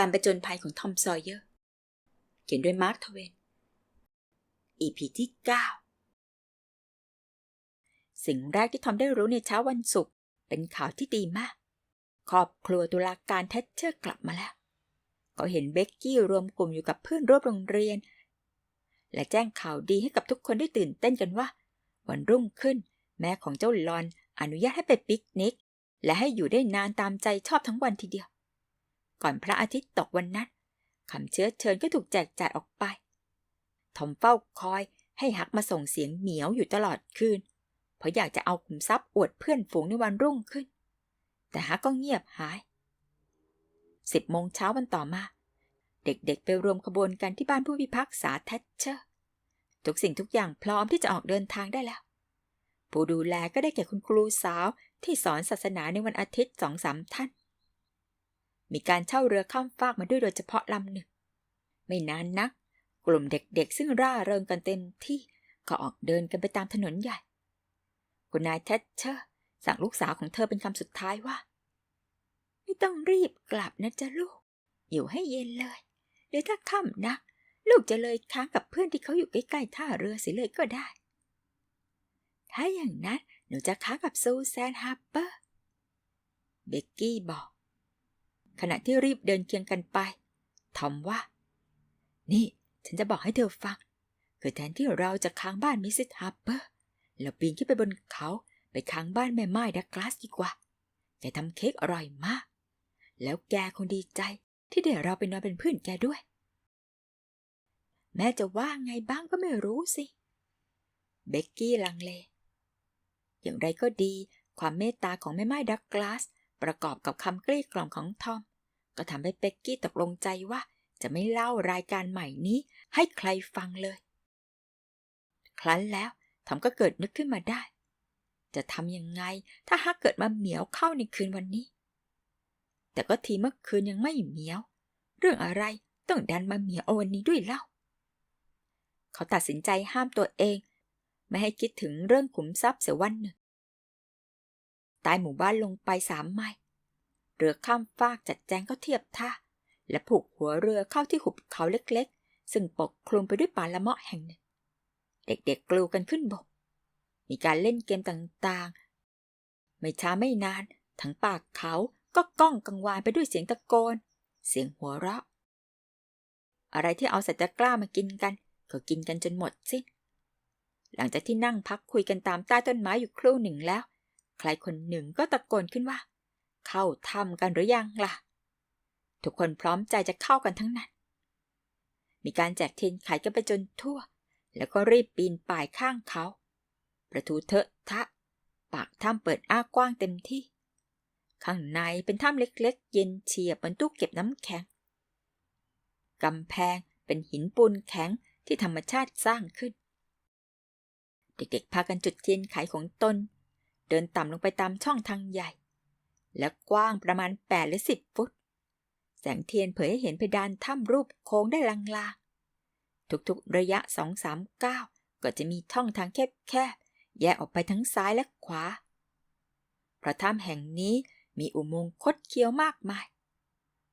การประจนภัยของทอมซอยเยอร์ เขียนด้วยมาร์คทเวน EP ที่ 9 สิ่งแรกที่ทอมได้รู้ในเช้าวันศุกร์เป็นข่าวที่ดีมาก ครอบครัวตุลาการแทชเชอร์กลับมาแล้วเขาเห็นเบกกี้รวมกลุ่มอยู่กับเพื่อนร่วมโรงเรียน และแจ้งข่าวดีให้กับทุกคนได้ตื่นเต้นกันว่า วันรุ่งขึ้น แม่ของเจ้าลอนอนุญาตให้ไปปิกนิก และให้อยู่ได้นานตามใจชอบทั้งวันทีเดียว ก่อนพระอาทิตย์ตกวันนั้นคำเชื้อเชิญก็ถูกแจกจ่ายออกไป ทอมเฝ้าคอยให้ฮักมาส่งเสียงเหมียวอยู่ตลอดคืน เพราะอยากจะเอาขุมทรัพย์อวดเพื่อนฝูงในวันรุ่งขึ้น แต่ฮักก็เงียบหายสิบโมงเช้าวันต่อมา เด็กๆไปรวมขบวนกันที่บ้านผู้พิพากษาแทชเชอร์ทุกสิ่งทุกอย่างพร้อมที่จะออกเดินทางได้แล้ว ผู้ดูแลก็ได้แก่คุณครูสาวที่สอนศาสนาในวันอาทิตย์สองสามท่าน มีการเช่าเรือข้ามฟากมาด้วยโดยเฉพาะลำหนึ่ง ไม่นานนัก กลุ่มเด็กๆ ซึ่งร่าเริงกันเต็มที่ก็ออกเดินกันไปตามถนนใหญ่ คุณนายแทชเชอร์ สั่งลูกสาวของเธอเป็นคำสุดท้ายว่า ไม่ต้องรีบกลับนะจ๊ะลูก อยู่ให้เย็นเลยหรือถ้าค่ำนัก ลูกจะเลยค้างกับเพื่อนที่เขาอยู่ใกล้ๆท่าเรือสิเลยก็ได้ ถ้าอย่างนั้นหนูจะค้างกับซูแซนฮาร์เปอร์ เบกกี้บอก ขณะที่รีบเดินเคียงกันไป ทอมว่า นี่ ฉันจะบอกให้เธอฟัง คือแทนที่เราจะค้างบ้านมิสซิสฮาร์เปอร์เราปีนขึ้นไปบนเขาไปค้างบ้านแม่ไม้ดักกลาสดีกว่าแกทำเค้กอร่อยมาก แล้วแกคงดีใจที่ได้เราไปนอนเป็นเพื่อนแกด้วย แม่จะว่าไงบ้างก็ไม่รู้สิ เบกกี้ลังเล อย่างไรก็ดีความเมตตาของแม่ไม้ดักกลาสประกอบกับคำเกลี้ยกล่อมของทอม ก็ทำให้เบกกี้ตกลงใจว่า จะไม่เล่ารายการใหม่นี้ให้ใครฟังเลย ครั้นแล้วทอมก็เกิดนึกขึ้นมาได้ จะทำยังไงถ้าฮักเกิดมาเหมียวเข้าในคืนวันนี้ แต่ก็ทีเมื่อคืนยังไม่เหมียว เรื่องอะไรต้องดันมาเหมียวเอาวันนี้ด้วยเล่า เขาตัดสินใจห้ามตัวเอง ไม่ให้คิดถึงเรื่องขุมทรัพย์เสียวันหนึ่งใต้หมู่บ้านลงไปสามไมล์ เรือข้ามฟากจัดแจงก็เทียบท่าและผูกหัวเรือเข้าที่หุบเขาเล็กๆ ซึ่งปกคลุมไปด้วยป่าละเมาะแห่งหนึ่ง เด็กๆกลูกันขึ้นบก มีการเล่นเกมต่างๆ ไม่ช้าไม่นาน ทั้งปากเขาก็ก้องกังวานไปด้วยเสียงตะโกน เสียงหัวเราะ อะไรที่เอาสัตว์ตะกล้ามากินกัน ก็กินกันจนหมดสิ้นหลังจากที่นั่งพักคุยกันตามใต้ต้นไม้อยู่ครู่หนึ่งแล้ว ใครคนหนึ่งก็ตะโกนขึ้นว่า เข้าถ้ำกันหรือยังล่ะ ทุกคนพร้อมใจจะเข้ากันทั้งนั้น มีการแจกเทียนไขกันไปจนทั่ว แล้วก็รีบปีนป่ายข้างเขา ประตูเถอะทะ ปากถ้ำเปิดอ้ากว้างเต็มที่ ข้างในเป็นถ้ำเล็กๆ เย็นเฉียบเหมือนตู้เก็บน้ำแข็งกำแพงเป็นหินปูนแข็งที่ธรรมชาติสร้างขึ้น เด็กๆ พากันจุดเทียนไขของตน เดินต่ำลงไปตามช่องทางใหญ่ และกว้างประมาณ 8 หรือ 10 ฟุต แสงเทียนเผยให้เห็นเพดานถ้ำรูปโค้งได้ลางๆ ทุกๆระยะสองสามก้าวก็จะมีช่องทางแคบๆ แยกออกไปทั้งซ้ายและขวา เพราะถ้ำแห่งนี้มีอุโมงค์คดเคี้ยวมากมาย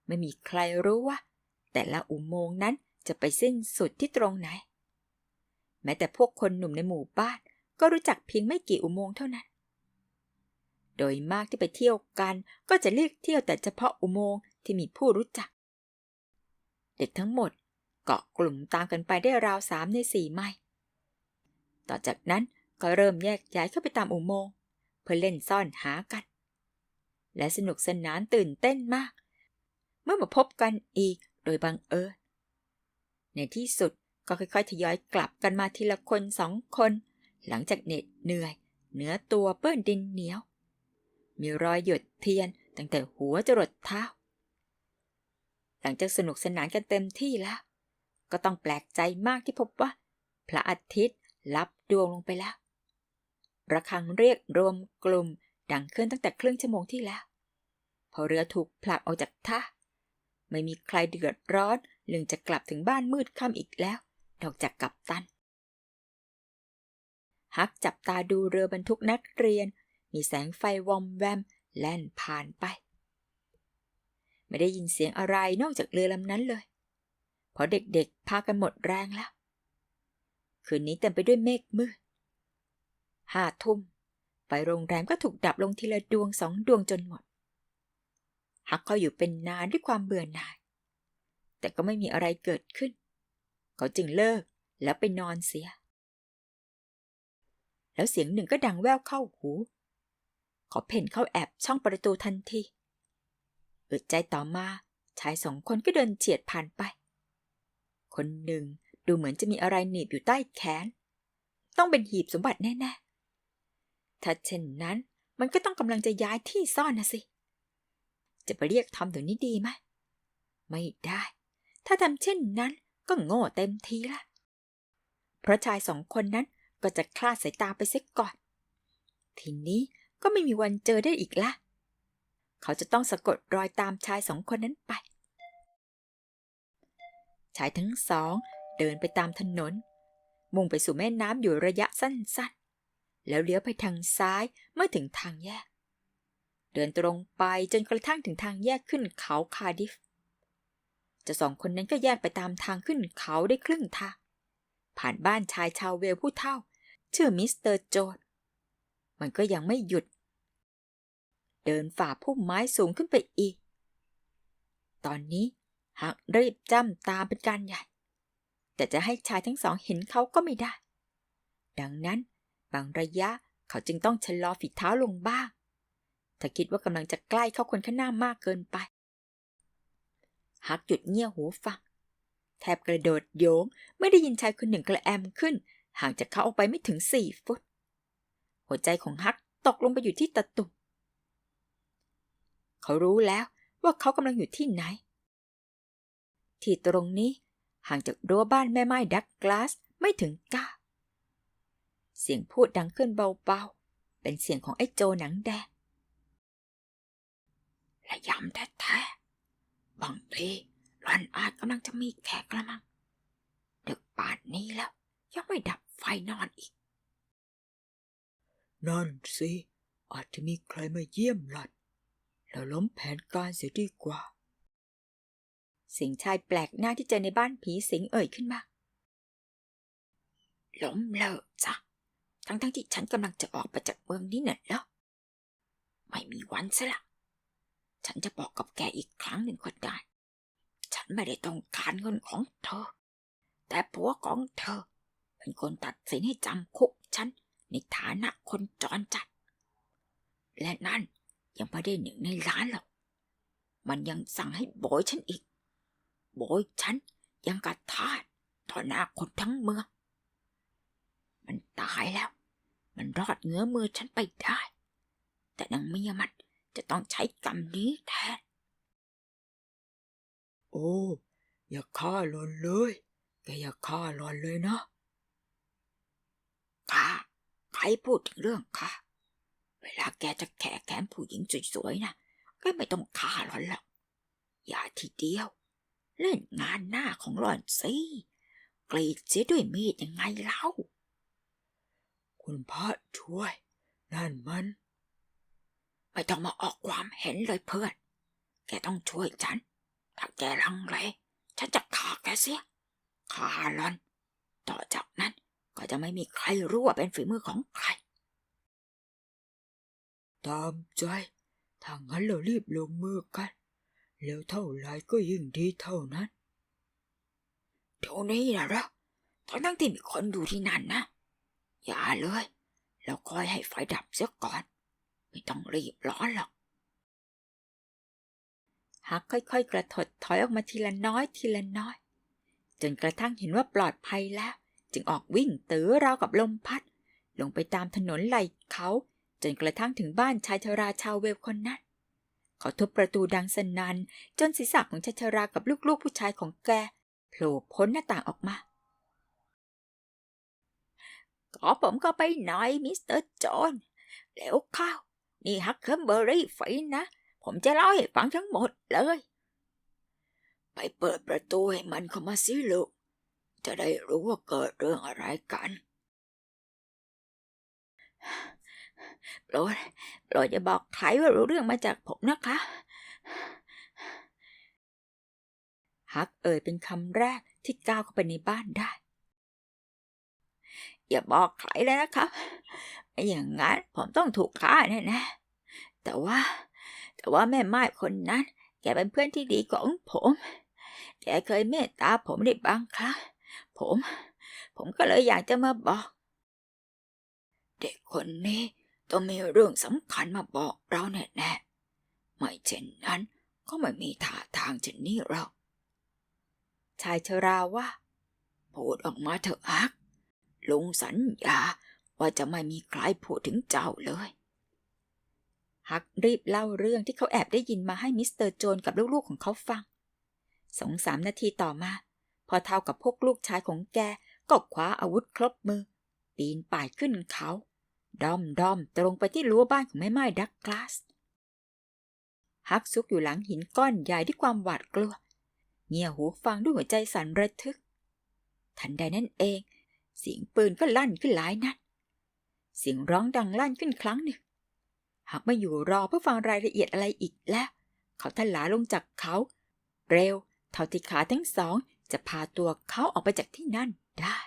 ไม่มีใครรู้ว่า แต่ละอุโมงค์นั้นจะไปสิ้นสุดที่ตรงไหน แม้แต่พวกคนหนุ่มในหมู่บ้านก็รู้จักเพียงไม่กี่อุโมงค์เท่านั้น โดยมากที่ไปเที่ยวกัน ก็จะเรียกเที่ยวแต่เฉพาะอุโมงค์ที่มีผู้รู้จัก เด็กทั้งหมดเกาะกลุ่มตามกันไปได้ราวสามในสี่ไมล์ต่อจากนั้นก็เริ่มแยกย้ายเข้าไปตามอุโมงค์เพื่อเล่นซ่อนหากัน และสนุกสนานตื่นเต้นมาก เมื่อมาพบกันอีกโดยบังเอิญในที่สุดก็ค่อยๆ ทยอยกลับกันมาทีละคนสองคน หลังจากเหน็ดเหนื่อย เนื้อตัวเปื้อนดินเหนียว มีรอยหยดเทียนตั้งแต่หัวจรดเท้า หลังจากสนุกสนานกันเต็มที่แล้ว ก็ต้องแปลกใจมากที่พบว่า พระอาทิตย์ลับดวงลงไปแล้ว ระฆังเรียกรวมกลุ่มดังขึ้นตั้งแต่ครึ่งชั่วโมงที่แล้ว พอเรือถูกผลักออกจากท่า ไม่มีใครเดือดร้อนเรื่องจะกลับถึงบ้านมืดค่ำอีกแล้วนอกจากกัปตันฮักจับตาดูเรือบรรทุกนักเรียน มีแสงไฟวอมแวมแล่นผ่านไป ไม่ได้ยินเสียงอะไรนอกจากเรือลำนั้นเลย เพราะเด็กๆ พากันหมดแรงแล้ว คืนนี้เต็มไปด้วยเมฆมืดห้าทุ่มไฟโรงแรมก็ถูกดับลงทีละดวงสองดวงจนหมด ฮักเขาอยู่เป็นนานด้วยความเบื่อหน่าย แต่ก็ไม่มีอะไรเกิดขึ้น เขาจึงเลิกแล้วไปนอนเสีย แล้วเสียงหนึ่งก็ดังแว่วเข้าหู เขาเพ่นเข้าแอบช่องประตูทันทีอึดใจต่อมา ชายสองคนก็เดินเฉียดผ่านไป คนหนึ่งดูเหมือนจะมีอะไรหนีบอยู่ใต้แขน ต้องเป็นหีบสมบัติแน่ๆ ถ้าเช่นนั้นมันก็ต้องกำลังจะย้ายที่ซ่อนนะสิ จะไปเรียกทอมตัวนี้ดีไหม ไม่ได้ ถ้าทำเช่นนั้นก็โง่เต็มทีละ เพราะชายสองคนนั้นก็จะคลาดสายตาไปเสียก่อน ทีนี้ ก็ไม่มีวันเจอได้อีกละ เขาจะต้องสะกดรอยตามชายสองคนนั้นไป ชายทั้งสองเดินไปตามถนน มุ่งไปสู่แม่น้ำอยู่ระยะสั้นๆ แล้วเลี้ยวไปทางซ้ายเมื่อถึงทางแยก เดินตรงไปจนกระทั่งถึงทางแยกขึ้นเขาคาร์ดิฟจะสองคนนั้นก็แยกไปตามทางขึ้นเขาได้ครึ่งทางผ่านบ้านชายชาวเวลผู้เฒ่า ชื่อมิสเตอร์โจน มันก็ยังไม่หยุด เดินฝ่าพุ่มไม้สูงขึ้นไปอีก ตอนนี้หักรีบจ้ำตามเป็นการใหญ่ แต่จะให้ชายทั้งสองเห็นเขาก็ไม่ได้ ดังนั้นบางระยะเขาจึงต้องชะลอฝีเท้าลงบ้าง ถ้าคิดว่ากำลังจะใกล้เข้าคนข้างหน้ามากเกินไป ฮักหยุดเงี่ยหูฟัง แทบกระโดดโยงไม่ได้ยินชายคนหนึ่งกระแอมขึ้น ห่างจากเขาออกไปไม่ถึงสี่ฟุต หัวใจของฮักตกลงไปอยู่ที่ตะตุ่มเขารู้แล้วว่าเขากำลังอยู่ที่ไหน ที่ตรงนี้ห่างจากรั้วบ้านแม่ไม้ดักกลาสไม่ถึงก้าเสียงพูดดังขึ้นเบาๆ เป็นเสียงของไอ้โจหนังแดงและยำแท้ๆบางทีหลอนอาจกำลังจะมีแขกกระมัง ดึกป่านนี้แล้ว ยังไม่ดับไฟนอนอีก นั่นสิ อาจจะมีใครมาเยี่ยมหลัดแล้วล้มแผนการเสียดีกว่าสียงชายแปลกหน้าที่เจอในบ้านผีสิงเอ่ยขึ้นมา ล้มเลิกจ้ะ ทั้งๆที่ฉันกำลังจะออกไปจากเมืองนี้น่ะแล้ว ไม่มีวันซะละ ฉันจะบอกกับแกอีกครั้งหนึ่งก็ได้ ฉันไม่ได้ต้องการเงินของเธอ แต่ผัวของเธอ เป็นคนตัดสินให้จำคุกฉัน ในฐานะคนจรจัด และนั่นยังไม่ได้หนึ่งในล้านหรอก มันยังสั่งให้โบยฉันอีก โบยฉันยังกระทาดต่อหน้าคนทั้งเมือง มันตายแล้ว มันรอดเงื้อมือฉันไปได้ แต่นางเมียมันจะต้องใช้กรรมนี้แทน โอ้ อย่าฆ่าหลอนเลย แกอย่าฆ่าหลอนเลยนะ ใครพูดถึงเรื่องข้าเวลาแกจะแข่แขนผู้หญิงสวยๆนะก็ไม่ต้องฆ่าหรอนหรอกอย่าทีเดียว เล่นงานหน้าของหล่อนสิกรีดเสียด้วยมีดยังไงเล่า คุณพระช่วย นั่นมัน ไม่ต้องมาออกความเห็นเลยเพื่อน แกต้องช่วยฉัน ถ้าแกลังเลฉันจะฆ่าแกเสียฆ่าหลอน ต่อจากนั้น ก็จะไม่มีใครรู้ว่าเป็นฝีมือของใคร ตามใจถ้างั้นเรารีบลงมือกันแล้วเท่าไรก็ยิ่งดีเท่านั้นเดี๋ยวนี้นะเหรอตอนนั่งที่มีคนดูที่นั่นนะ อย่าเลย เราคอยให้ไฟดับเสียก่อน ไม่ต้องรีบร้อนหรอกฮักค่อยๆ กระถดถอยออกมาทีละน้อยทีละน้อย จนกระทั่งเห็นว่าปลอดภัยแล้ว จึงออกวิ่งตื้อราวกับลมพัด ลงไปตามถนนไหลเขา จนกระทั่งถึงบ้านชายชราชาวเวลคนนั้น เขาทุบประตูดังสนัน่นจนศีรษะของชายชรากับลูกๆผู้ชายของแกโผล่พ้นหน้าต่างออกมาขอผมก็ไปหน่อยมิสเตอร์จอห์นเร็วเข้านี่ฮักเคิมเบอรี่ไฟนะ ผมจะเล่าให้ฟังทั้งหมดเลย ไปเปิดประตูให้มันเข้ามาสิลูก จะได้รู้ว่าเกิดเรื่องอะไรกันโปรดโปรดอย่าบอกใครว่ารู้เรื่องมาจากผมนะคะฮักเอ่ยเป็นคำแรกที่ก้าวเข้าไปในบ้านได้ อย่าบอกใครเลยนะครับไม่อย่างนั้นผมต้องถูกฆ่าแน่ๆแต่ว่า แต่ว่าแม่ไม้คนนั้น แกเป็นเพื่อนที่ดีของผม แกเคยเมตตาผมได้บางครั้ง ผม ผมก็เลยอยากจะมาบอก เด็กคนนี้ต้องมีเรื่องสำคัญมาบอกเราแน่ๆไม่เช่นนั้นก็ไม่มีท่าทางเช่นนี้หรอกชายชราว่าพูดออกมาเถอะฮักลุงสัญญาว่าจะไม่มีใครพูดถึงเจ้าเลยฮักรีบเล่าเรื่องที่เขาแอบได้ยินมาให้มิสเตอร์โจนกับลูกๆของเขาฟังสองสามนาทีต่อมา พอเท่ากับพวกลูกชายของแกก็คว้าอาวุธครบมือ ปีนป่ายขึ้นเขา ด้อมด้อมตรงไปที่รั้วบ้านของแม่ไม้ดักกลาสฮักซุกอยู่หลังหินก้อนใหญ่ด้วยความหวาดกลัว เงี่ยหูฟังด้วยหัวใจสั่นระทึก ทันใดนั้นเอง เสียงปืนก็ลั่นขึ้นหลายนัด เสียงร้องดังลั่นขึ้นครั้งหนึ่งหากไม่อยู่รอเพื่อฟังรายละเอียดอะไรอีกแล้ว เขาทลาลงจากเขา เร็วเท่าที่ขาทั้งสอง จะพาตัวเขาออกไปจากที่นั่นได้